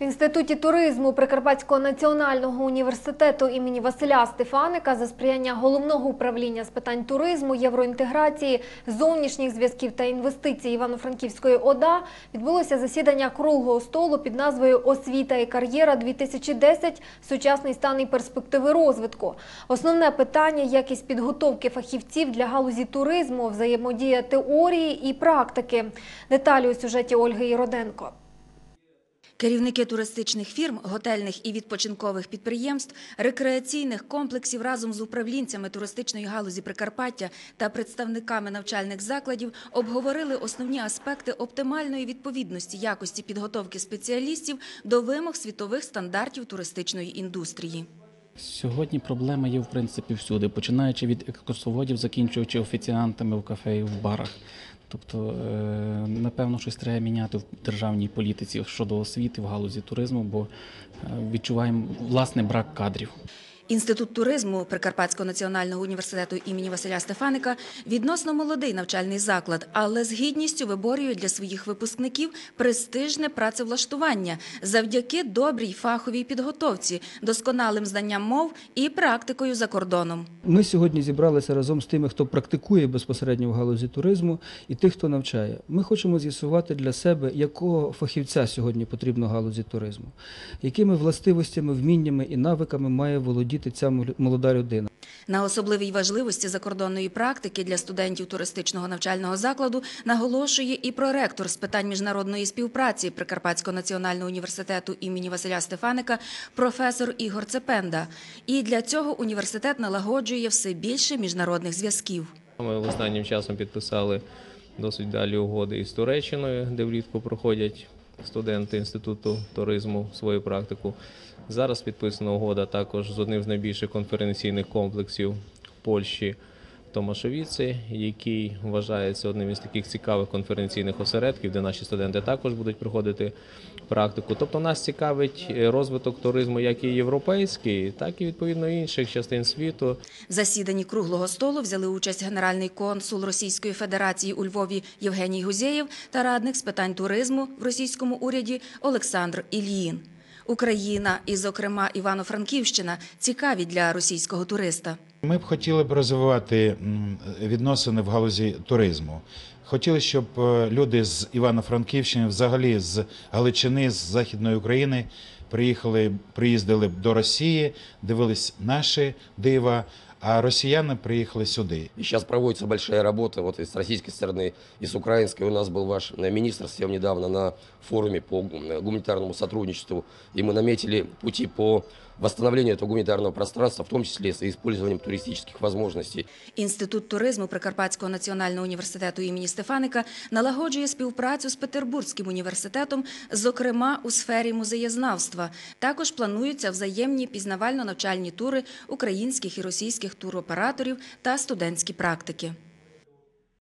В інституті туризму Прикарпатського національного університету імені Василя Стефаника за сприяння головного управління з питань туризму, євроінтеграції, зовнішніх зв'язків та інвестицій Івано-Франківської ОДА відбулося засідання круглого столу під назвою Освіта і кар'єра 2010 сучасний стан і перспективи розвитку. Основне питання якість підготовки фахівців для галузі туризму, взаємодія теорії і практики. Деталі у сюжеті Ольги Єроденко. Керівники туристичних фірм, готельних і відпочинкових підприємств, рекреаційних комплексів разом з управлінцями туристичної галузі Прикарпаття та представниками навчальних закладів обговорили основні аспекти оптимальної відповідності якості підготовки спеціалістів до вимог світових стандартів туристичної індустрії. Сьогодні проблема є в принципі всюди, починаючи від екскурсоводів, закінчуючи офіціантами в кафе і в барах. Тобто, е, напевно, щось треба міняти в державній політиці щодо освіти в галузі туризму, бо е, відчуваємо власне брак кадрів. Інститут туризму Прикарпатського національного університету імені Василя Стефаника відносно молодий навчальний заклад, але з гідністю виборює для своїх випускників престижне працевлаштування завдяки добрій фаховій підготовці, досконалим знанням мов і практикою за кордоном. Ми сьогодні зібралися разом з тими, хто практикує безпосередньо в галузі туризму, і тих, хто навчає. Ми хочемо з'ясувати для себе, якого фахівця сьогодні потрібно галузі туризму, якими властивостями, вміннями і навиками має володіти ця молода людина. На особливій важливості закордонної практики для студентів туристичного навчального закладу наголошує і проректор з питань міжнародної співпраці Прикарпатського національного університету імені Василя Стефаника професор Ігор Цепенда. І для цього університет налагоджує все більше міжнародних зв'язків. Ми останнім часом підписали досить далі угоди із Туреччиною, де влітку проходять студенти інституту туризму свою практику. Зараз підписана угода також з одним з найбільших конференційних комплексів Польщі. Томашовіці, який вважається одним із таких цікавих конференційних осередків, де наші студенти також будуть проходити практику. Тобто нас цікавить розвиток туризму як і європейський, так і відповідно інших частин світу. В засіданні круглого столу взяли участь генеральний консул Російської Федерації у Львові Євгеній Гузєєв та радник з питань туризму в російському уряді Олександр Ільїн. Україна і, зокрема, Івано-Франківщина цікаві для російського туриста. Ми б хотіли б розвивати м, відносини в галузі туризму. Хотіли, щоб е, люди з Івано-Франківщини, взагалі з Галичини, з Західної України, приїхали, приїздили б до Росії, дивились наші дива, а росіяни приїхали сюди. И сейчас проводится большая работа вот и с российской стороны, и с украинской. У нас был ваш э, министр совсем недавно на форуме по гум- гуманитарному сотрудничеству, и мы наметили пути по восстановлению этого гуманитарного пространства, в том числе с использованием туристических возможностей. Інститут туризму Прикарпатського національного університету імені Стефаника налагоджує співпрацю з Петербурзьким університетом, зокрема у сфері музеєзнавства. Також плануються взаємні пізнавально-навчальні тури українських і російських туроператорів та студентські практики.